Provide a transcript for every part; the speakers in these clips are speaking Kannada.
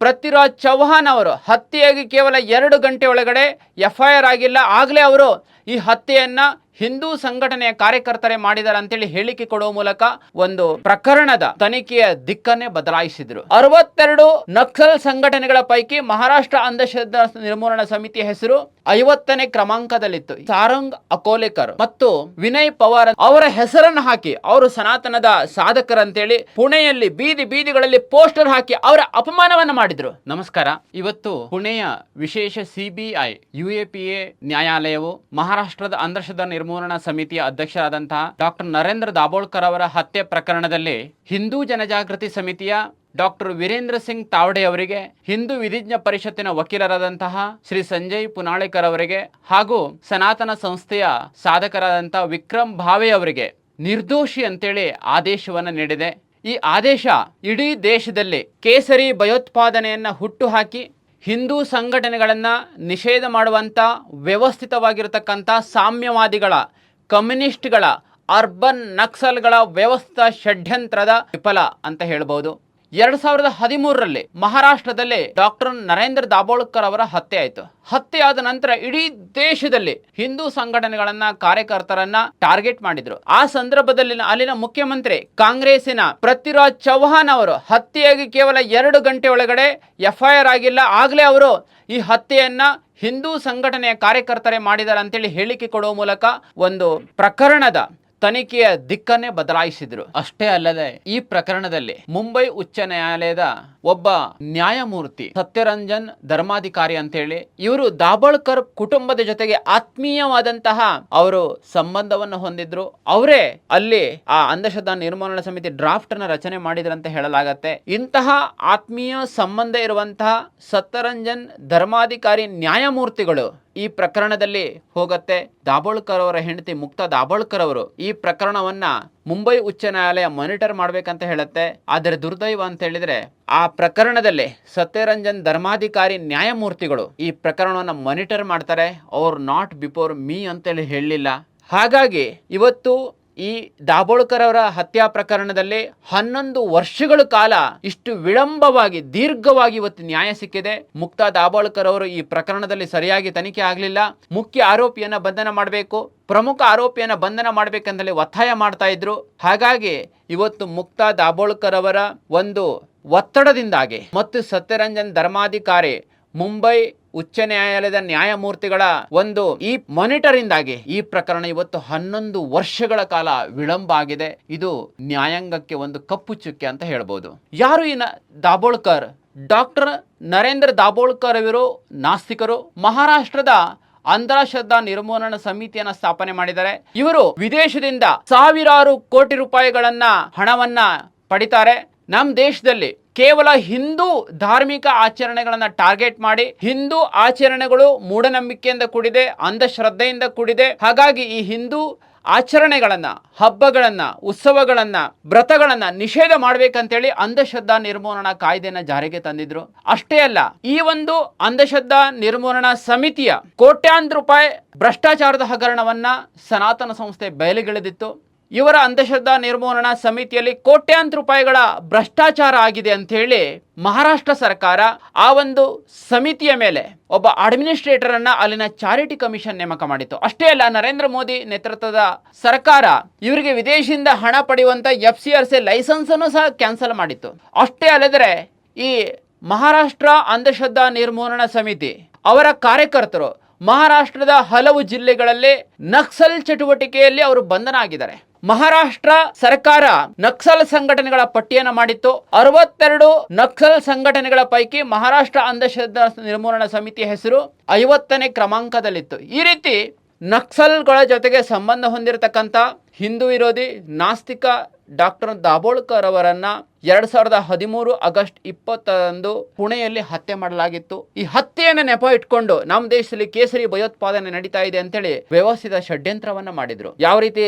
ಪೃಥ್ವಿರಾಜ್ ಚೌಹಾನ್ ಅವರು ಹತ್ಯೆಯಾಗಿ ಕೇವಲ ಎರಡು ಗಂಟೆ ಒಳಗಡೆ ಎಫ್ಐಆರ್ ಆಗಿಲ್ಲ. ಆಗಲೇ ಅವರು ಈ ಹತ್ಯೆಯನ್ನ ಹಿಂದೂ ಸಂಘಟನೆಯ ಕಾರ್ಯಕರ್ತರೇ ಮಾಡಿದ್ದಾರೆ ಅಂತೇಳಿ ಹೇಳಿಕೆ ಕೊಡುವ ಮೂಲಕ ಒಂದು ಪ್ರಕರಣದ ತನಿಖೆಯ ದಿಕ್ಕನ್ನೇ ಬದಲಾಯಿಸಿದ್ರು. ಅರವತ್ತೆರಡು ನಕ್ಸಲ್ ಸಂಘಟನೆಗಳ ಪೈಕಿ ಮಹಾರಾಷ್ಟ್ರ ಅಂಧಶ್ರದ್ಧಾ ನಿರ್ಮೂಲನಾ ಸಮಿತಿಯ ಹೆಸರು ಐವತ್ತನೇ ಕ್ರಮಾಂಕದಲ್ಲಿತ್ತು. ಸಾರಂಗ್ ಅಕೋಲೆಕರ್ ಮತ್ತು ವಿನಯ್ ಪವಾರ್ ಅವರ ಹೆಸರನ್ನು ಹಾಕಿ ಅವರು ಸನಾತನದ ಸಾಧಕರಂತೇಳಿ ಪುಣೆಯಲ್ಲಿ ಬೀದಿ ಬೀದಿಗಳಲ್ಲಿ ಪೋಸ್ಟರ್ ಹಾಕಿ ಅವರ ಅಪಮಾನವನ್ನ ಮಾಡಿದ್ರು. ನಮಸ್ಕಾರ, ಇವತ್ತು ಪುಣೆಯ ವಿಶೇಷ ಸಿಬಿಐ ಯುಎಪಿಎ ನ್ಯಾಯಾಲಯವು ಮಹಾರಾಷ್ಟ್ರದ ಅಂಧಶ್ರದ್ಧಾ ನಿರ್ಮೂಲನಾ ಸಮಿತಿಯ ಅಧ್ಯಕ್ಷರಾದಂತಹ ಡಾಕ್ಟರ್ ನರೇಂದ್ರ ದಾಬೋಳ್ಕರ್ ಅವರ ಹತ್ಯೆ ಪ್ರಕರಣದಲ್ಲಿ ಹಿಂದೂ ಜನಜಾಗೃತಿ ಸಮಿತಿಯ ಡಾಕ್ಟರ್ ವೀರೇಂದ್ರ ಸಿಂಗ್ ತಾವಡೆ ಅವರಿಗೆ ಹಿಂದೂ ವಿಧಿಜ್ಞ ಪರಿಷತ್ತಿನ ವಕೀಲರಾದಂತಹ ಶ್ರೀ ಸಂಜಯ್ ಪುನಾಳೇಕರ್ ಅವರಿಗೆ ಹಾಗೂ ಸನಾತನ ಸಂಸ್ಥೆಯ ಸಾಧಕರಾದಂತಹ ವಿಕ್ರಮ್ ಭಾವೆ ಅವರಿಗೆ ನಿರ್ದೋಷಿ ಅಂತೇಳಿ ಆದೇಶವನ್ನು ನೀಡಿದೆ. ಈ ಆದೇಶ ಇಡೀ ದೇಶದಲ್ಲಿ ಕೇಸರಿ ಭಯೋತ್ಪಾದನೆಯನ್ನ ಹುಟ್ಟುಹಾಕಿ ಹಿಂದೂ ಸಂಘಟನೆಗಳನ್ನು ನಿಷೇಧ ಮಾಡುವಂಥ ವ್ಯವಸ್ಥಿತವಾಗಿರತಕ್ಕಂಥ ಸಾಮ್ಯವಾದಿಗಳ ಕಮ್ಯುನಿಸ್ಟ್ಗಳ ಅರ್ಬನ್ ನಕ್ಸಲ್ಗಳ ವ್ಯವಸ್ಥಿತ ಷಡ್ಯಂತ್ರದ ವಿಫಲ ಅಂತ ಹೇಳ್ಬೋದು ಎರಡ್ ಸಾವಿರದ ಹದಿಮೂರರಲ್ಲಿ ಮಹಾರಾಷ್ಟ್ರದಲ್ಲಿ ಡಾಕ್ಟರ್ ನರೇಂದ್ರ ದಾಬೋಳ್ಕರ್ ಅವರ ಹತ್ಯೆ ಆಯಿತು. ಹತ್ಯೆ ಆದ ನಂತರ ಇಡೀ ದೇಶದಲ್ಲಿ ಹಿಂದೂ ಸಂಘಟನೆಗಳನ್ನ ಕಾರ್ಯಕರ್ತರನ್ನ ಟಾರ್ಗೆಟ್ ಮಾಡಿದ್ರು. ಆ ಸಂದರ್ಭದಲ್ಲಿ ಅಲ್ಲಿನ ಮುಖ್ಯಮಂತ್ರಿ ಕಾಂಗ್ರೆಸ್ಸಿನ ಪೃಥ್ವಿರಾಜ್ ಚೌಹಾಣ್ ಅವರು ಹತ್ಯೆಯಾಗಿ ಕೇವಲ ಎರಡು ಗಂಟೆ ಒಳಗಡೆ ಎಫ್ಐಆರ್ ಆಗಿಲ್ಲ. ಆಗಲೇ ಅವರು ಈ ಹತ್ಯೆಯನ್ನ ಹಿಂದೂ ಸಂಘಟನೆಯ ಕಾರ್ಯಕರ್ತರೇ ಮಾಡಿದ್ದಾರೆ ಅಂತೇಳಿ ಹೇಳಿಕೆ ಕೊಡುವ ಮೂಲಕ ಒಂದು ಪ್ರಕರಣದ ತನಿಖೆಯ ದಿಕ್ಕನ್ನೇ ಬದಲಾಯಿಸಿದ್ರು. ಅಷ್ಟೇ ಅಲ್ಲದೆ, ಈ ಪ್ರಕರಣದಲ್ಲಿ ಮುಂಬೈ ಉಚ್ಚ ನ್ಯಾಯಾಲಯದ ಒಬ್ಬ ನ್ಯಾಯಮೂರ್ತಿ ಸತ್ಯರಂಜನ್ ಧರ್ಮಾಧಿಕಾರಿ ಅಂತೇಳಿ, ಇವರು ದಾಬೋಳ್ಕರ್ ಕುಟುಂಬದ ಜೊತೆಗೆ ಆತ್ಮೀಯವಾದಂತಹ ಅವರು ಸಂಬಂಧವನ್ನು ಹೊಂದಿದ್ರು. ಅವರೇ ಅಲ್ಲಿ ಆ ಅಂಧಶ್ರದ್ಧಾ ನಿರ್ಮೂಲನಾ ಸಮಿತಿ ಡ್ರಾಫ್ಟ್ ಅನ್ನ ರಚನೆ ಮಾಡಿದ್ರಂತ ಹೇಳಲಾಗತ್ತೆ. ಇಂತಹ ಆತ್ಮೀಯ ಸಂಬಂಧ ಇರುವಂತಹ ಸತ್ಯರಂಜನ್ ಧರ್ಮಾಧಿಕಾರಿ ನ್ಯಾಯಮೂರ್ತಿಗಳು ಈ ಪ್ರಕರಣದಲ್ಲಿ ಹೋಗತ್ತೆ ದಾಬೋಳ್ಕರ್ ಅವರ ಹೆಂಡತಿ ಮುಕ್ತ ದಾಬೋಳ್ಕರ್ ಅವರು. ಈ ಪ್ರಕರಣವನ್ನ ಮುಂಬೈ ಉಚ್ಚ ನ್ಯಾಯಾಲಯ ಮಾನಿಟರ್ ಮಾಡ್ಬೇಕಂತ ಹೇಳುತ್ತೆ. ಆದರೆ ದುರ್ದೈವ ಅಂತ ಹೇಳಿದ್ರೆ ಆ ಪ್ರಕರಣದಲ್ಲಿ ಸತ್ಯರಂಜನ್ ಧರ್ಮಾಧಿಕಾರಿ ನ್ಯಾಯಮೂರ್ತಿಗಳು ಈ ಪ್ರಕರಣವನ್ನ ಮಾನಿಟರ್ ಮಾಡ್ತಾರೆ. ಅವ್ರು ನಾಟ್ ಬಿಫೋರ್ ಮೀ ಅಂತೇಳಿ ಹೇಳಲಿಲ್ಲ. ಹಾಗಾಗಿ ಇವತ್ತು ಈ ದಾಬೋಳ್ಕರ್ ಅವರ ಹತ್ಯಾ ಪ್ರಕರಣದಲ್ಲಿ ಹನ್ನೊಂದು ವರ್ಷಗಳ ಕಾಲ ಇಷ್ಟು ವಿಳಂಬವಾಗಿ, ದೀರ್ಘವಾಗಿ ಇವತ್ತು ನ್ಯಾಯ ಸಿಕ್ಕಿದೆ. ಮುಕ್ತಾ ದಾಬೋಳ್ಕರ್ ಅವರು ಈ ಪ್ರಕರಣದಲ್ಲಿ ಸರಿಯಾಗಿ ತನಿಖೆ ಆಗಲಿಲ್ಲ. ಮುಖ್ಯ ಆರೋಪಿಯನ್ನ ಬಂಧನ ಮಾಡಬೇಕು. ಪ್ರಮುಖ ಆರೋಪಿಯನ್ನ ಬಂಧನ ಮಾಡಬೇಕಂತಲೇ ಒತ್ತಾಯ ಮಾಡ್ತಾ ಇದ್ರು. ಹಾಗಾಗಿ ಇವತ್ತು ಮುಕ್ತಾ ದಾಬೋಳ್ಕರ್ ಅವರ ಒಂದು ಒತ್ತಡದಿಂದಾಗಿ ಮತ್ತು ಸತ್ಯರಂಜನ್ ಧರ್ಮಾಧಿಕಾರಿ ಮುಂಬೈ ಉಚ್ಚ ನ್ಯಾಯಾಲಯದ ನ್ಯಾಯಮೂರ್ತಿಗಳ ಒಂದು ಈ ಮಾನಿಟರ್ ಇಂದಾಗಿ ಈ ಪ್ರಕರಣ ಇವತ್ತು ಹನ್ನೊಂದು ವರ್ಷಗಳ ಕಾಲ ವಿಳಂಬ ಆಗಿದೆ. ಇದು ನ್ಯಾಯಾಂಗಕ್ಕೆ ಒಂದು ಕಪ್ಪು ಚುಕ್ಕೆ ಅಂತ ಹೇಳ್ಬೋದು. ಯಾರು ಈ ದಾಬೋಳ್ಕರ್? ಡಾಕ್ಟರ್ ನರೇಂದ್ರ ದಾಬೋಳ್ಕರ್ ಇವರು ನಾಸ್ತಿಕರು. ಮಹಾರಾಷ್ಟ್ರದ ಅಂಧಶ್ರದ್ಧಾ ನಿರ್ಮೂಲನಾ ಸಮಿತಿಯನ್ನ ಸ್ಥಾಪನೆ ಮಾಡಿದ್ದಾರೆ. ಇವರು ವಿದೇಶದಿಂದ ಸಾವಿರಾರು ಕೋಟಿ ರೂಪಾಯಿಗಳನ್ನ ಹಣವನ್ನ ಪಡಿತಾರೆ. ನಮ್ಮ ದೇಶದಲ್ಲಿ ಕೇವಲ ಹಿಂದೂ ಧಾರ್ಮಿಕ ಆಚರಣೆಗಳನ್ನು ಟಾರ್ಗೆಟ್ ಮಾಡಿ ಹಿಂದೂ ಆಚರಣೆಗಳು ಮೂಢನಂಬಿಕೆಯಿಂದ ಕೂಡಿದೆ, ಅಂಧಶ್ರದ್ಧೆಯಿಂದ ಕೂಡಿದೆ. ಹಾಗಾಗಿ ಈ ಹಿಂದೂ ಆಚರಣೆಗಳನ್ನು, ಹಬ್ಬಗಳನ್ನು, ಉತ್ಸವಗಳನ್ನು, ವ್ರತಗಳನ್ನು ನಿಷೇಧ ಮಾಡ್ಬೇಕಂತೇಳಿ ಅಂಧಶ್ರದ್ಧಾ ನಿರ್ಮೂಲನಾ ಕಾಯ್ದೆಯನ್ನು ಜಾರಿಗೆ ತಂದಿದ್ರು. ಅಷ್ಟೇ ಅಲ್ಲ, ಈ ಒಂದು ಅಂಧಶ್ರದ್ಧಾ ನಿರ್ಮೂಲನಾ ಸಮಿತಿಯ ಕೋಟ್ಯಾಂತರ ರೂಪಾಯಿ ಭ್ರಷ್ಟಾಚಾರದ ಹಗರಣವನ್ನ ಸನಾತನ ಸಂಸ್ಥೆ ಬಯಲಿಗೆಳೆದಿತ್ತು. ಇವರ ಅಂಧಶ್ರದ್ಧಾ ನಿರ್ಮೂಲನಾ ಸಮಿತಿಯಲ್ಲಿ ಕೋಟ್ಯಾಂತರ ರೂಪಾಯಿಗಳ ಭ್ರಷ್ಟಾಚಾರ ಆಗಿದೆ ಅಂತ ಹೇಳಿ ಮಹಾರಾಷ್ಟ್ರ ಸರ್ಕಾರ ಆ ಒಂದು ಸಮಿತಿಯ ಮೇಲೆ ಒಬ್ಬ ಅಡ್ಮಿನಿಸ್ಟ್ರೇಟರ್ ಅನ್ನ ಅಲ್ಲಿನ ಚಾರಿಟಿ ಕಮಿಷನ್ ನೇಮಕ ಮಾಡಿತ್ತು. ಅಷ್ಟೇ ಅಲ್ಲ, ನರೇಂದ್ರ ಮೋದಿ ನೇತೃತ್ವದ ಸರ್ಕಾರ ಇವರಿಗೆ ವಿದೇಶದಿಂದ ಹಣ ಪಡೆಯುವಂತ F C R C licence ಅನ್ನು ಸಹ ಕ್ಯಾನ್ಸಲ್ ಮಾಡಿತ್ತು. ಅಷ್ಟೇ ಅಲ್ಲದ್ರೆ ಈ ಮಹಾರಾಷ್ಟ್ರ ಅಂಧಶ್ರದ್ಧಾ ನಿರ್ಮೂಲನಾ ಸಮಿತಿ ಅವರ ಕಾರ್ಯಕರ್ತರು ಮಹಾರಾಷ್ಟ್ರದ ಹಲವು ಜಿಲ್ಲೆಗಳಲ್ಲಿ ನಕ್ಸಲ್ ಚಟುವಟಿಕೆಯಲ್ಲಿ ಅವರು ಬಂಧನ ಆಗಿದ್ದಾರೆ. ಮಹಾರಾಷ್ಟ್ರ ಸರ್ಕಾರ ನಕ್ಸಲ್ ಸಂಘಟನೆಗಳ ಪಟ್ಟಿಯನ್ನು ಮಾಡಿತ್ತು. ಅರವತ್ತೆರಡು ನಕ್ಸಲ್ ಸಂಘಟನೆಗಳ ಪೈಕಿ ಮಹಾರಾಷ್ಟ್ರ ಅಂಧಶ್ರದ್ಧಾ ನಿರ್ಮೂಲನಾ ಸಮಿತಿ ಹೆಸರು ಐವತ್ತನೇ ಕ್ರಮಾಂಕದಲ್ಲಿತ್ತು. ಈ ರೀತಿ ನಕ್ಸಲ್ಗಳ ಜೊತೆಗೆ ಸಂಬಂಧ ಹೊಂದಿರತಕ್ಕಂಥ ಹಿಂದೂ ವಿರೋಧಿ ನಾಸ್ತಿಕ ಡಾಕ್ಟರ್ ದಾಬೋಳ್ಕರ್ ಅವರನ್ನು ಎರಡು ಸಾವಿರದ ಹದಿಮೂರು ಆಗಸ್ಟ್ ಇಪ್ಪತ್ತರಂದು ಪುಣೆಯಲ್ಲಿ ಹತ್ಯೆ ಮಾಡಲಾಗಿತ್ತು. ಈ ಹತ್ಯೆಯನ್ನು ನೆಪ ಇಟ್ಕೊಂಡು ನಮ್ಮ ದೇಶದಲ್ಲಿ ಕೇಸರಿ ಭಯೋತ್ಪಾದನೆ ನಡೀತಾ ಇದೆ ಅಂತೇಳಿ ವ್ಯವಸ್ಥಿತ ಷಡ್ಯಂತ್ರವನ್ನ ಮಾಡಿದ್ರು. ಯಾವ ರೀತಿ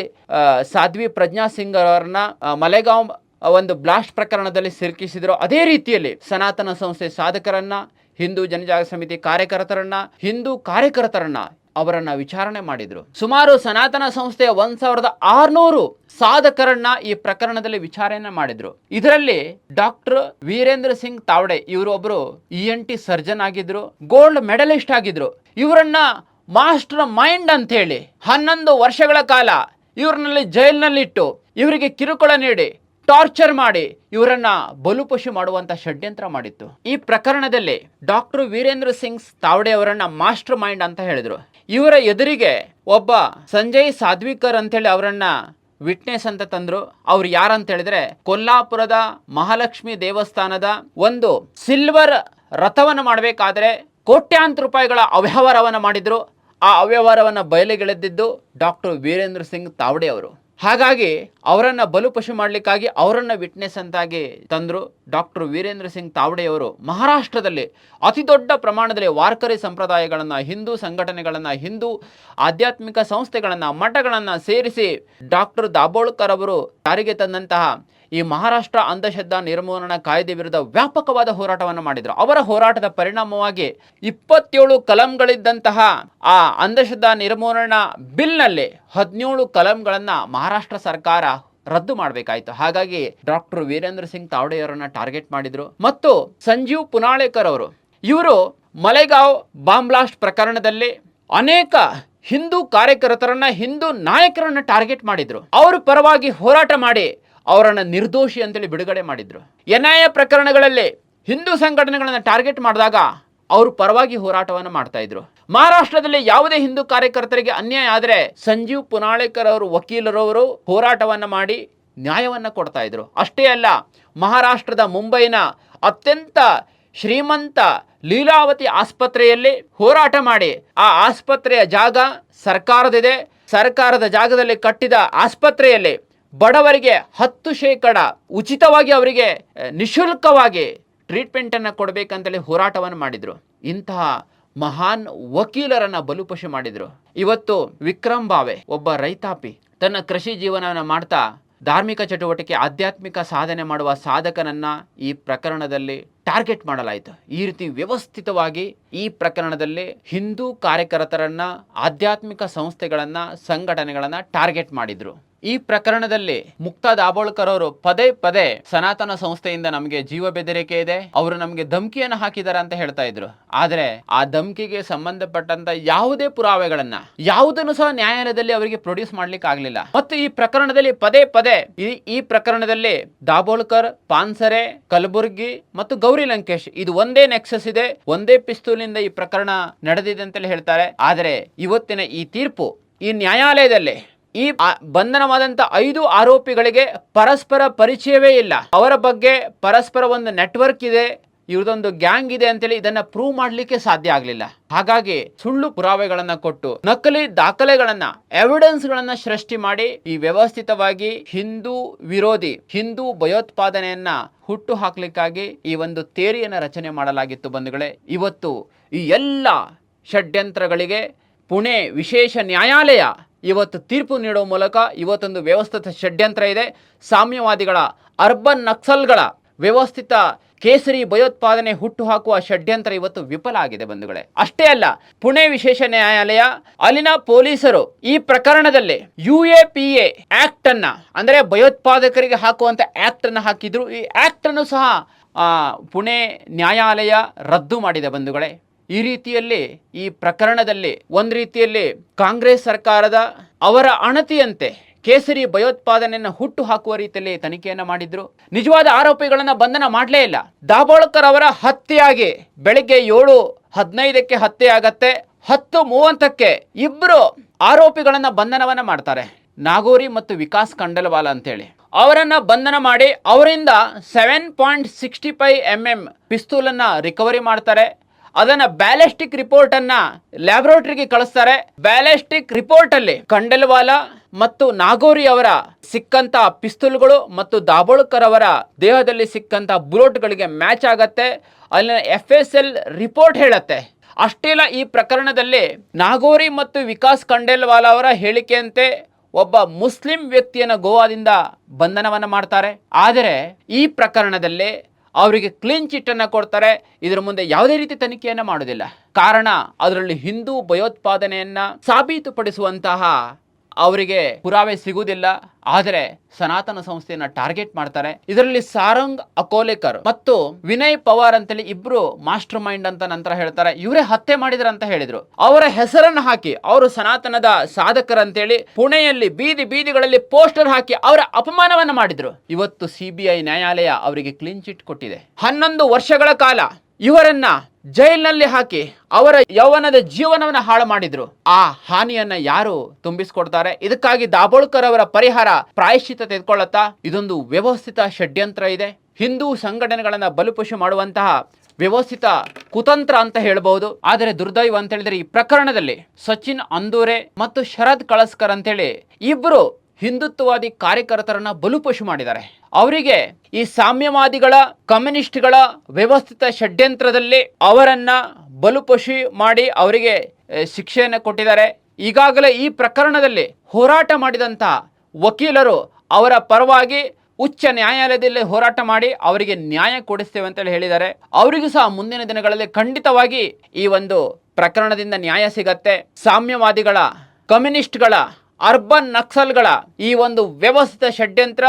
ಸಾಧ್ವಿ ಪ್ರಜ್ಞಾ ಸಿಂಗ್ ಅವರನ್ನ ಮಲೆಗಾಂವ್ ಒಂದು ಬ್ಲಾಸ್ಟ್ ಪ್ರಕರಣದಲ್ಲಿ ಸಿಲುಕಿಸಿದ್ರು. ಅದೇ ರೀತಿಯಲ್ಲಿ ಸನಾತನ ಸಂಸ್ಥೆ ಸಾಧಕರನ್ನ, ಹಿಂದೂ ಜನಜಾಗೃತಿ ಸಮಿತಿ ಕಾರ್ಯಕರ್ತರನ್ನ, ಹಿಂದೂ ಕಾರ್ಯಕರ್ತರನ್ನ ಅವರನ್ನ ವಿಚಾರಣೆ ಮಾಡಿದ್ರು. ಸುಮಾರು ಸನಾತನ ಸಂಸ್ಥೆಯ ಒಂದ್ ಸಾವಿರದ ಆರ್ನೂರು ಸಾಧಕರನ್ನ ಈ ಪ್ರಕರಣದಲ್ಲಿ ವಿಚಾರಣೆ ಮಾಡಿದ್ರು. ಇದರಲ್ಲಿ ಡಾಕ್ಟರ್ ವೀರೇಂದ್ರ ಸಿಂಗ್ ತಾವಡೆ ಇವರು ಒಬ್ರು ಇ ಎನ್ ಟಿ ಸರ್ಜನ್ ಆಗಿದ್ರು, ಗೋಲ್ಡ್ ಮೆಡಲಿಸ್ಟ್ ಆಗಿದ್ರು. ಇವರನ್ನ ಮಾಸ್ಟರ್ ಮೈಂಡ್ ಅಂತ ಹೇಳಿ ಹನ್ನೊಂದು ವರ್ಷಗಳ ಕಾಲ ಇವ್ರನ್ನಲ್ಲಿ ಜೈಲಿನಲ್ಲಿಟ್ಟು, ಇವರಿಗೆ ಕಿರುಕುಳ ನೀಡಿ ಟಾರ್ಚರ್ ಮಾಡಿ ಇವರನ್ನ ಬಲುಪಶು ಮಾಡುವಂತ ಷಡ್ಯಂತ್ರ ಮಾಡಿತ್ತು. ಈ ಪ್ರಕರಣದಲ್ಲಿ ಡಾಕ್ಟರ್ ವೀರೇಂದ್ರ ಸಿಂಗ್ ತಾವಡೆ ಅವರನ್ನ ಮಾಸ್ಟರ್ ಮೈಂಡ್ ಅಂತ ಹೇಳಿದ್ರು. ಇವರ ಎದುರಿಗೆ ಒಬ್ಬ ಸಂಜಯ್ ಸಾಧ್ವಿಕರ್ ಅಂತೇಳಿ ಅವರನ್ನ ವಿಟ್ನೆಸ್ ಅಂತ ತಂದ್ರು. ಅವ್ರು ಯಾರಂತ ಹೇಳಿದ್ರೆ ಕೊಲ್ಲಾಪುರದ ಮಹಾಲಕ್ಷ್ಮಿ ದೇವಸ್ಥಾನದ ಒಂದು ಸಿಲ್ವರ್ ರಥವನ್ನು ಮಾಡಬೇಕಾದ್ರೆ ಕೋಟ್ಯಾಂತರ ರೂಪಾಯಿಗಳ ಅವ್ಯವಹಾರವನ್ನು ಮಾಡಿದ್ರು. ಆ ಅವ್ಯವಹಾರವನ್ನು ಬಯಲಿಗೆಳೆದಿದ್ದು ಡಾಕ್ಟರ್ ವೀರೇಂದ್ರ ಸಿಂಗ್ ತಾವಡೆ ಅವರು. ಹಾಗಾಗಿ ಅವರನ್ನು ಬಲುಪಶು ಮಾಡಲಿಕ್ಕಾಗಿ ಅವರನ್ನು ವಿಟ್ನೆಸ್ ಅಂತಾಗಿ ತಂದರು ಡಾಕ್ಟರ್ ವೀರೇಂದ್ರ ಸಿಂಗ್ ತಾವಡೆಯವರು ಮಹಾರಾಷ್ಟ್ರದಲ್ಲಿ ಅತಿ ದೊಡ್ಡ ಪ್ರಮಾಣದಲ್ಲಿ ವಾರ್ಕರಿ ಸಂಪ್ರದಾಯಗಳನ್ನು, ಹಿಂದೂ ಸಂಘಟನೆಗಳನ್ನು, ಹಿಂದೂ ಆಧ್ಯಾತ್ಮಿಕ ಸಂಸ್ಥೆಗಳನ್ನು, ಮಠಗಳನ್ನು ಸೇರಿಸಿ ಡಾಕ್ಟರ್ ದಾಬೋಳ್ಕರ್ ಅವರು ಜಾರಿಗೆ ತಂದಂತಹ ಈ ಮಹಾರಾಷ್ಟ್ರ ಅಂಧಶ್ರದ್ಧಾ ನಿರ್ಮೂಲನಾ ಕಾಯ್ದೆ ವಿರುದ್ಧ ವ್ಯಾಪಕವಾದ ಹೋರಾಟವನ್ನು ಮಾಡಿದರು. ಅವರ ಹೋರಾಟದ ಪರಿಣಾಮವಾಗಿ ಇಪ್ಪತ್ತೇಳು ಕಲಂಗಳಿದ್ದಂತಹ ಆ ಅಂಧಶ್ರದ್ಧಾ ನಿರ್ಮೂಲನಾ ಬಿಲ್ನಲ್ಲಿ ಹದಿನೇಳು ಕಲಂಗಳನ್ನು ಮಹಾರಾಷ್ಟ್ರ ಸರ್ಕಾರ ರದ್ದು ಮಾಡಬೇಕಾಯಿತು. ಹಾಗಾಗಿ ಡಾಕ್ಟರ್ ವೀರೇಂದ್ರ ಸಿಂಗ್ ತಾವಡೆಯವರನ್ನ ಟಾರ್ಗೆಟ್ ಮಾಡಿದರು. ಮತ್ತು ಸಂಜೀವ್ ಪುನಾಳೇಕರ್ ಅವರು, ಇವರು ಮಲೆಗಾಂವ್ ಬಾಂಬ್ಲಾಸ್ಟ್ ಪ್ರಕರಣದಲ್ಲಿ ಅನೇಕ ಹಿಂದೂ ಕಾರ್ಯಕರ್ತರನ್ನ, ಹಿಂದೂ ನಾಯಕರನ್ನ ಟಾರ್ಗೆಟ್ ಮಾಡಿದ್ರು. ಅವರು ಪರವಾಗಿ ಹೋರಾಟ ಮಾಡಿ ಅವರನ್ನ ನಿರ್ದೋಷಿ ಅಂತೇಳಿ ಬಿಡುಗಡೆ ಮಾಡಿದ್ರು. ಎನ್ ಪ್ರಕರಣಗಳಲ್ಲಿ ಹಿಂದೂ ಸಂಘಟನೆಗಳನ್ನು ಟಾರ್ಗೆಟ್ ಮಾಡಿದಾಗ ಅವರು ಪರವಾಗಿ ಹೋರಾಟವನ್ನು ಮಾಡ್ತಾ ಇದ್ರು. ಮಹಾರಾಷ್ಟ್ರದಲ್ಲಿ ಯಾವುದೇ ಹಿಂದೂ ಕಾರ್ಯಕರ್ತರಿಗೆ ಅನ್ಯಾಯ ಆದರೆ ಸಂಜೀವ್ ಪುನಾಳೇಕರ್ ಅವರು, ವಕೀಲರವರು ಹೋರಾಟವನ್ನ ಮಾಡಿ ನ್ಯಾಯವನ್ನ ಕೊಡ್ತಾ ಇದ್ರು. ಅಷ್ಟೇ ಅಲ್ಲ, ಮಹಾರಾಷ್ಟ್ರದ ಮುಂಬೈನ ಅತ್ಯಂತ ಶ್ರೀಮಂತ ಲೀಲಾವತಿ ಆಸ್ಪತ್ರೆಯಲ್ಲಿ ಹೋರಾಟ ಮಾಡಿ ಆ ಆಸ್ಪತ್ರೆಯ ಜಾಗ ಸರ್ಕಾರದಿದೆ. ಸರ್ಕಾರದ ಜಾಗದಲ್ಲಿ ಕಟ್ಟಿದ ಆಸ್ಪತ್ರೆಯಲ್ಲಿ ಬಡವರಿಗೆ ಹತ್ತು ಶೇಕಡ ಉಚಿತವಾಗಿ ಅವರಿಗೆ ನಿಶುಲ್ಕವಾಗಿ ಟ್ರೀಟ್ಮೆಂಟನ್ನು ಕೊಡಬೇಕಂತೇಳಿ ಹೋರಾಟವನ್ನು ಮಾಡಿದರು. ಇಂತಹ ಮಹಾನ್ ವಕೀಲರನ್ನು ಬಲುಪಶು ಮಾಡಿದರು. ಇವತ್ತು ವಿಕ್ರಮ್ ಬಾವೆ ಒಬ್ಬ ರೈತಾಪಿ, ತನ್ನ ಕೃಷಿ ಜೀವನವನ್ನು ಮಾಡ್ತಾ ಧಾರ್ಮಿಕ ಚಟುವಟಿಕೆ, ಆಧ್ಯಾತ್ಮಿಕ ಸಾಧನೆ ಮಾಡುವ ಸಾಧಕನನ್ನು ಈ ಪ್ರಕರಣದಲ್ಲಿ ಟಾರ್ಗೆಟ್ ಮಾಡಲಾಯಿತು. ಈ ರೀತಿ ವ್ಯವಸ್ಥಿತವಾಗಿ ಈ ಪ್ರಕರಣದಲ್ಲಿ ಹಿಂದೂ ಕಾರ್ಯಕರ್ತರನ್ನ, ಆಧ್ಯಾತ್ಮಿಕ ಸಂಸ್ಥೆಗಳನ್ನ, ಸಂಘಟನೆಗಳನ್ನ ಟಾರ್ಗೆಟ್ ಮಾಡಿದ್ರು. ಈ ಪ್ರಕರಣದಲ್ಲಿ ಮುಕ್ತಾ ದಾಬೋಳ್ಕರ್ ಅವರು ಪದೇ ಪದೇ ಸನಾತನ ಸಂಸ್ಥೆಯಿಂದ ನಮಗೆ ಜೀವ ಬೆದರಿಕೆ ಇದೆ, ಅವರು ನಮಗೆ ಧಮಕಿಯನ್ನು ಹಾಕಿದ್ದಾರೆ ಅಂತ ಹೇಳ್ತಾ ಇದ್ರು. ಆದ್ರೆ ಆ ಧಮಕಿಗೆ ಸಂಬಂಧಪಟ್ಟಂತ ಯಾವುದೇ ಪುರಾವೆಗಳನ್ನ, ಯಾವುದನ್ನು ಸಹ ನ್ಯಾಯಾಲಯದಲ್ಲಿ ಅವರಿಗೆ ಪ್ರೊಡ್ಯೂಸ್ ಮಾಡ್ಲಿಕ್ಕೆ ಆಗ್ಲಿಲ್ಲ. ಮತ್ತು ಈ ಪ್ರಕರಣದಲ್ಲಿ ಪದೇ ಪದೇ ಈ ಪ್ರಕರಣದಲ್ಲಿ ದಾಬೋಳ್ಕರ್, ಪಾನ್ಸರೆ, ಕಲಬುರ್ಗಿ ಮತ್ತು ಗೌರಿ ಲಂಕೇಶ್, ಇದು ಒಂದೇ ನೆಕ್ಸಸ್ ಇದೆ, ಒಂದೇ ಪಿಸ್ತೂಲಿಂದ ಈ ಪ್ರಕರಣ ನಡೆದಿದೆ ಅಂತೇಳಿ ಹೇಳ್ತಾರೆ. ಆದರೆ ಇವತ್ತಿನ ಈ ತೀರ್ಪು ಈ ನ್ಯಾಯಾಲಯದಲ್ಲಿ ಈ ಬಂಧನವಾದಂತಹ ಬಂಧನವಾದಂತ ಐದು ಆರೋಪಿಗಳಿಗೆ ಪರಸ್ಪರ ಪರಿಚಯವೇ ಇಲ್ಲ. ಅವರ ಬಗ್ಗೆ ಪರಸ್ಪರ ಒಂದು ನೆಟ್ವರ್ಕ್ ಇದೆ. ಇವ್ರದೊಂದು ಗ್ಯಾಂಗ್ ಇದೆ ಅಂತೇಳಿ ಇದನ್ನ ಪ್ರೂವ್ ಮಾಡ್ಲಿಕ್ಕೆ ಸಾಧ್ಯ ಆಗ್ಲಿಲ್ಲ. ಹಾಗಾಗಿ ಸುಳ್ಳು ಪುರಾವೆಗಳನ್ನ ಕೊಟ್ಟು, ನಕಲಿ ದಾಖಲೆಗಳನ್ನ ಎವಿಡೆನ್ಸ್ ಗಳನ್ನ ಸೃಷ್ಟಿ ಮಾಡಿ, ಈ ವ್ಯವಸ್ಥಿತವಾಗಿ ಹಿಂದೂ ವಿರೋಧಿ, ಹಿಂದೂ ಭಯೋತ್ಪಾದನೆಯನ್ನ ಹುಟ್ಟು ಹಾಕ್ಲಿಕ್ಕಾಗಿ ಈ ಒಂದು ತೇರಿಯನ್ನ ರಚನೆ ಮಾಡಲಾಗಿತ್ತು ಬಂಧುಗಳೇ. ಇವತ್ತು ಈ ಎಲ್ಲ ಷಡ್ಯಂತ್ರಗಳಿಗೆ ಪುಣೆ ವಿಶೇಷ ನ್ಯಾಯಾಲಯ ಇವತ್ತು ತೀರ್ಪು ನೀಡುವ ಮೂಲಕ ಇವತ್ತೊಂದು ವ್ಯವಸ್ಥಿತ ಷಡ್ಯಂತ್ರ ಇದೆ. ಸಾಮ್ಯವಾದಿಗಳ ಅರ್ಬನ್ ನಕ್ಸಲ್ಗಳ ವ್ಯವಸ್ಥಿತ ಕೇಸರಿ ಭಯೋತ್ಪಾದನೆ ಹುಟ್ಟು ಹಾಕುವ ಷಡ್ಯಂತ್ರ ಇವತ್ತು ವಿಫಲ ಆಗಿದೆ ಬಂಧುಗಳೇ. ಅಷ್ಟೇ ಅಲ್ಲ, ಪುಣೆ ವಿಶೇಷ ನ್ಯಾಯಾಲಯ, ಅಲ್ಲಿನ ಪೊಲೀಸರು ಈ ಪ್ರಕರಣದಲ್ಲಿ U A P A act ಅನ್ನ, ಅಂದ್ರೆ ಭಯೋತ್ಪಾದಕರಿಗೆ ಹಾಕುವಂತ ಆಕ್ಟ್ ಅನ್ನ ಹಾಕಿದ್ರು. ಈ ಆಕ್ಟ್ ಅನ್ನು ಸಹ ಪುಣೆ ನ್ಯಾಯಾಲಯ ರದ್ದು ಮಾಡಿದೆ ಬಂಧುಗಳೇ. ಈ ರೀತಿಯಲ್ಲಿ, ಈ ಪ್ರಕರಣದಲ್ಲಿ, ಒಂದು ರೀತಿಯಲ್ಲಿ ಕಾಂಗ್ರೆಸ್ ಸರ್ಕಾರದ ಅವರ ಅಣತಿಯಂತೆ ಕೇಸರಿ ಭಯೋತ್ಪಾದನೆಯನ್ನು ಹುಟ್ಟು ಹಾಕುವ ರೀತಿಯಲ್ಲಿ ತನಿಖೆಯನ್ನು ಮಾಡಿದ್ರು. ನಿಜವಾದ ಆರೋಪಿಗಳನ್ನು ಬಂಧನ ಮಾಡಲೇ ಇಲ್ಲ. ದಾಬೋಳ್ಕರ್ ಅವರ ಹತ್ಯೆಯಾಗಿ ಬೆಳಿಗ್ಗೆ ಏಳು ಹದಿನೈದಕ್ಕೆ ಹತ್ಯೆ ಆಗತ್ತೆ ಹತ್ತು ಮೂವತ್ತಕ್ಕೆ ಇಬ್ರು ಆರೋಪಿಗಳನ್ನು ಬಂಧನವನ್ನ ಮಾಡ್ತಾರೆ. ನಾಗೋರಿ ಮತ್ತು ವಿಕಾಸ್ ಕಂಡಲ್ವಾಲ ಅಂತೇಳಿ. ಅವರನ್ನ ಬಂಧನ ಮಾಡಿ ಅವರಿಂದ seven point sixty five M M ಪಿಸ್ತೂಲನ್ನು recovery ಮಾಡ್ತಾರೆ. ಅದನ್ನ ಬ್ಯಾಲೆಸ್ಟಿಕ್ ರಿಪೋರ್ಟ್ ಅನ್ನ ಲ್ಯಾಬೊರೇಟರಿಗೆ ಕಳಿಸ್ತಾರೆ. ಬ್ಯಾಲೆಸ್ಟಿಕ್ ರಿಪೋರ್ಟ್ ಅಲ್ಲಿ ಕಂಡಲ್ವಾಲ ಮತ್ತು ನಾಗೋರಿ ಅವರ ಸಿಕ್ಕಂತ ಪಿಸ್ತೂಲ್ಗಳು ಮತ್ತು ದಾಬೋಳ್ಕರ್ ಅವರ ದೇಹದಲ್ಲಿ ಸಿಕ್ಕಂತ ಬುಲೆಟ್ಗಳಿಗೆ ಮ್ಯಾಚ್ ಆಗತ್ತೆ. ಅಲ್ಲಿನ ಎಫ್ ಎಸ್ ಎಲ್ ರಿಪೋರ್ಟ್ ಹೇಳತ್ತೆ. ಅಷ್ಟೇ ಈ ಪ್ರಕರಣದಲ್ಲಿ ನಾಗೋರಿ ಮತ್ತು ವಿಕಾಸ್ ಖಂಡೇಲ್ವಾಲ ಅವರ ಹೇಳಿಕೆಯಂತೆ ಒಬ್ಬ ಮುಸ್ಲಿಂ ವ್ಯಕ್ತಿಯನ್ನು ಗೋವಾದಿಂದ ಬಂಧನವನ್ನ ಮಾಡ್ತಾರೆ. ಆದರೆ ಈ ಪ್ರಕರಣದಲ್ಲಿ ಅವರಿಗೆ ಕ್ಲೀನ್ ಚಿಟ್ ಅನ್ನು ಕೊಡ್ತಾರೆ. ಇದರ ಮುಂದೆ ಯಾವುದೇ ರೀತಿ ತನಿಖೆಯನ್ನ ಮಾಡೋದಿಲ್ಲ ಕಾರಣ, ಅದರಲ್ಲಿ ಹಿಂದೂ ಭಯೋತ್ಪಾದನೆಯನ್ನ ಸಾಬೀತುಪಡಿಸುವಂತಹ ಅವರಿಗೆ ಪುರಾವೆ ಸಿಗುವುದಿಲ್ಲ, ಆದರೆ ಸನಾತನ ಸಂಸ್ಥೆಯನ್ನ ಟಾರ್ಗೆಟ್ ಮಾಡ್ತಾರೆ. ಇದರಲ್ಲಿ ಸಾರಂಗ್ ಅಕೋಲೇಕರ್ ಮತ್ತು ವಿನಯ್ ಪವಾರ್ ಅಂತೇಳಿ ಇಬ್ರು ಮಾಸ್ಟರ್ ಮೈಂಡ್ ಅಂತ ನಂತರ ಹೇಳ್ತಾರೆ. ಇವರೇ ಹತ್ಯೆ ಮಾಡಿದ್ರ ಅಂತ ಹೇಳಿದ್ರು. ಅವರ ಹೆಸರನ್ನು ಹಾಕಿ, ಅವರು ಸನಾತನದ ಸಾಧಕರಂತೇಳಿ ಪುಣೆಯಲ್ಲಿ ಬೀದಿ ಬೀದಿಗಳಲ್ಲಿ ಪೋಸ್ಟರ್ ಹಾಕಿ ಅವರ ಅಪಮಾನವನ್ನ ಮಾಡಿದ್ರು. ಇವತ್ತು ಸಿಬಿಐ ನ್ಯಾಯಾಲಯ ಅವರಿಗೆ ಕ್ಲೀನ್ ಚಿಟ್ ಕೊಟ್ಟಿದೆ. ಹನ್ನೊಂದು ವರ್ಷಗಳ ಕಾಲ ಇವರನ್ನ ಜೈಲಿನಲ್ಲಿ ಹಾಕಿ ಅವರ ಯೌವನದ ಜೀವನವನ್ನ ಹಾಳು ಮಾಡಿದ್ರು. ಆ ಹಾನಿಯನ್ನ ಯಾರು ತುಂಬಿಸಿಕೊಡ್ತಾರೆ? ಇದಕ್ಕಾಗಿ ದಾಬೋಳ್ಕರ್ ಅವರ ಪರಿಹಾರ ಪ್ರಾಯಶ್ಚಿತ ತೆಗೆದುಕೊಳ್ಳುತ್ತಾ ಇದೊಂದು ವ್ಯವಸ್ಥಿತ ಷಡ್ಯಂತ್ರ ಇದೆ. ಹಿಂದೂ ಸಂಘಟನೆಗಳನ್ನ ಬಲಿಪಶು ಮಾಡುವಂತಹ ವ್ಯವಸ್ಥಿತ ಕುತಂತ್ರ ಅಂತ ಹೇಳಬಹುದು. ಆದರೆ ದುರ್ದೈವ ಅಂತ ಹೇಳಿದ್ರೆ ಈ ಪ್ರಕರಣದಲ್ಲಿ ಸಚಿನ್ ಅಂದೂರೆ ಮತ್ತು ಶರದ್ ಕಳಸ್ಕರ್ ಅಂತೇಳಿ ಇಬ್ರು ಹಿಂದುತ್ವವಾದಿ ಕಾರ್ಯಕರ್ತರನ್ನ ಬಲುಪಶು ಮಾಡಿದ್ದಾರೆ. ಅವರಿಗೆ ಈ ಸಾಮ್ಯವಾದಿಗಳ, ಕಮ್ಯುನಿಸ್ಟ್ಗಳ ವ್ಯವಸ್ಥಿತ ಷಡ್ಯಂತ್ರದಲ್ಲಿ ಅವರನ್ನ ಬಲುಪಶು ಮಾಡಿ ಅವರಿಗೆ ಶಿಕ್ಷೆಯನ್ನು ಕೊಟ್ಟಿದ್ದಾರೆ. ಈಗಾಗಲೇ ಈ ಪ್ರಕರಣದಲ್ಲಿ ಹೋರಾಟ ಮಾಡಿದಂಥ ವಕೀಲರು ಅವರ ಪರವಾಗಿ ಉಚ್ಚ ನ್ಯಾಯಾಲಯದಲ್ಲಿ ಹೋರಾಟ ಮಾಡಿ ಅವರಿಗೆ ನ್ಯಾಯ ಕೊಡಿಸ್ತೇವೆ ಅಂತೇಳಿ ಹೇಳಿದ್ದಾರೆ. ಅವರಿಗೂ ಸಹ ಮುಂದಿನ ದಿನಗಳಲ್ಲಿ ಖಂಡಿತವಾಗಿ ಈ ಒಂದು ಪ್ರಕರಣದಿಂದ ನ್ಯಾಯ ಸಿಗತ್ತೆ. ಸಾಮ್ಯವಾದಿಗಳ, ಕಮ್ಯುನಿಸ್ಟ್ಗಳ ಅರ್ಬನ್ ನಕ್ಸಲ್ಗಳ ಈ ಒಂದು ವ್ಯವಸ್ಥಿತ ಷಡ್ಯಂತ್ರ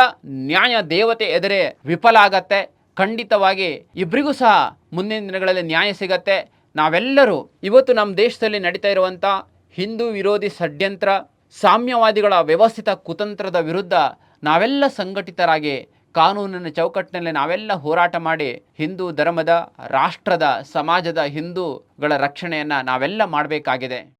ನ್ಯಾಯ ದೇವತೆ ಎದುರೇ ವಿಫಲ ಆಗತ್ತೆ. ಖಂಡಿತವಾಗಿ ಇಬ್ಬರಿಗೂ ಸಹ ಮುಂದಿನ ದಿನಗಳಲ್ಲಿ ನ್ಯಾಯ ಸಿಗತ್ತೆ. ನಾವೆಲ್ಲರೂ ಇವತ್ತು ನಮ್ಮ ದೇಶದಲ್ಲಿ ನಡೀತಾ ಇರುವಂಥ ಹಿಂದೂ ವಿರೋಧಿ ಷಡ್ಯಂತ್ರ, ಸಾಮ್ಯವಾದಿಗಳ ವ್ಯವಸ್ಥಿತ ಕುತಂತ್ರದ ವಿರುದ್ಧ ನಾವೆಲ್ಲ ಸಂಘಟಿತರಾಗಿ ಕಾನೂನಿನ ಚೌಕಟ್ಟಿನಲ್ಲಿ ನಾವೆಲ್ಲ ಹೋರಾಟ ಮಾಡಿ ಹಿಂದೂ ಧರ್ಮದ, ರಾಷ್ಟ್ರದ, ಸಮಾಜದ ಹಿಂದೂಗಳ ರಕ್ಷಣೆಯನ್ನು ನಾವೆಲ್ಲ ಮಾಡಬೇಕಾಗಿದೆ.